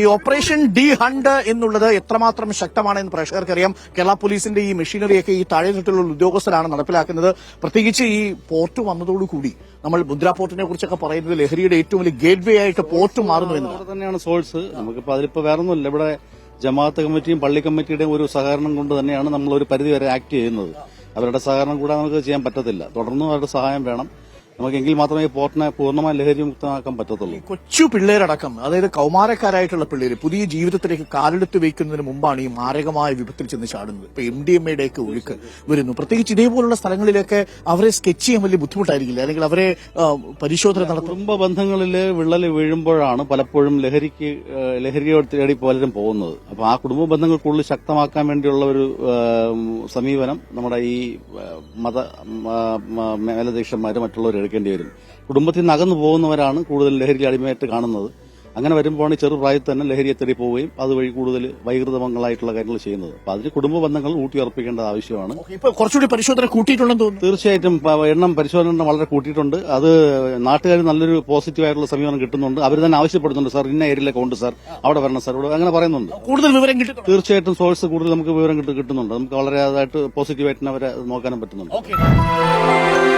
ഈ operation D hunt എന്നുള്ളത് എത്രമാത്രം ശക്തമാണെന്ന് പ്രേക്ഷകർക്കറിയാം. കേരള പോലീസിന്റെ ഈ മെഷീനറിയൊക്കെ ഈ താഴെത്തട്ടിലുള്ള ഉദ്യോഗസ്ഥരാണ് നടപ്പിലാക്കുന്നത്. പ്രത്യേകിച്ച് ഈ പോർട്ട് വന്നതോടുകൂടി നമ്മൾ മുദ്രാ പോർട്ടിനെ കുറിച്ചൊക്കെ പറയുന്നത് ലഹരിയുടെ ഏറ്റവും വലിയ ഗേറ്റ് വേ ആയിട്ട് പോർട്ട് മാറുന്നു എന്ന് തന്നെയാണ് സോഴ്സ്. നമുക്കിപ്പോ അതിലിപ്പോ വേറെ ഒന്നുമില്ല ഇവിടെ ജമാഅത്ത് കമ്മിറ്റിയും പള്ളി കമ്മിറ്റിയുടെയും ഒരു സഹകരണം കൊണ്ട് തന്നെയാണ് നമ്മൾ ഒരു പരിധി വരെ ആക്ട് ചെയ്യുന്നത്. അവരുടെ സഹകരണം കൂടാതെ നമുക്ക് ചെയ്യാൻ പറ്റത്തില്ല. തുടർന്നും അവരുടെ സഹായം വേണം. നമുക്കെങ്കിൽ മാത്രമേ പോർട്ടിനെ പൂർണമായി ലഹരി മുക്തമാക്കാൻ പറ്റത്തുള്ളൂ കൊച്ചു പിള്ളേരടക്കം അതായത് കൗമാരക്കാരായിട്ടുള്ള പിള്ളേര് പുതിയ ജീവിതത്തിലേക്ക് കാലെടുത്ത് വെക്കുന്നതിന് മുമ്പാണ് ഈ മാരകമായ വിപത്തിൽ ചെന്ന് ചാടുന്നത്. ഇപ്പൊ എം ഡി എം എയുടെയൊക്കെ ഒഴുക്ക് വരുന്നു. പ്രത്യേകിച്ച് ഇതേപോലുള്ള സ്ഥലങ്ങളിലൊക്കെ അവരെ സ്കെച്ച് ചെയ്യാൻ വലിയ ബുദ്ധിമുട്ടായിരിക്കില്ല? അല്ലെങ്കിൽ അവരെ പരിശോധന നടത്തും? കുടുംബ ബന്ധങ്ങളിൽ വിള്ളൽ വീഴുമ്പോഴാണ് പലപ്പോഴും ലഹരിക്ക് ലഹരിയോട് തേടി പലരും പോകുന്നത്. അപ്പൊ ആ കുടുംബ ബന്ധങ്ങൾ കൂടുതൽ ശക്തമാക്കാൻ വേണ്ടിയുള്ള ഒരു സമീപനം നമ്മുടെ ഈ മത മേലധ്യക്ഷന്മാര് മറ്റുള്ളവർ എടുക്കേണ്ടി വരും. കുടുംബത്തിൽ നിന്ന് അകന്നു പോകുന്നവരാണ് കൂടുതൽ ലഹരി അടിമയായിട്ട് കാണുന്നത്. അങ്ങനെ വരുമ്പോഴാണ് ചെറുപ്രായത്തിൽ തന്നെ ലഹരിയെ തേടി പോവുകയും അതുവഴി കൂടുതൽ വൈകൃതമംഗളായിട്ടുള്ള കാര്യങ്ങൾ ചെയ്യുന്നത്. അപ്പൊ അതിന് കുടുംബ ബന്ധങ്ങൾ ഊട്ടിയുറപ്പിക്കേണ്ട ആവശ്യമാണ്. ഇപ്പൊ കുറച്ചുകൂടി പരിശോധന കൂട്ടിയിട്ടുണ്ടെന്ന് തോന്നുന്നു. തീർച്ചയായിട്ടും എണ്ണം പരിശോധന വളരെ കൂട്ടിയിട്ടുണ്ട്. അത് നാട്ടുകാർ നല്ലൊരു പോസിറ്റീവ് ആയിട്ടുള്ള സമീപനം കിട്ടുന്നുണ്ട്. അവർ തന്നെ ആവശ്യപ്പെടുന്നുണ്ട് സാർ ഇന്ന ഏരിയയിലൊക്കെ ഉണ്ട് സാർ. അവിടെ വരണം സാർ. ഇവിടെ അങ്ങനെ പറയുന്നുണ്ട്. കൂടുതൽ വിവരം കിട്ടും തീർച്ചയായിട്ടും സോഴ്സ് കൂടുതൽ നമുക്ക് വിവരം കിട്ടു- കിട്ടുന്നുണ്ട്. നമുക്ക് വളരെ അതായിട്ട് പോസിറ്റീവായിട്ട് അവരെ നോക്കാനും പറ്റുന്നുണ്ട്.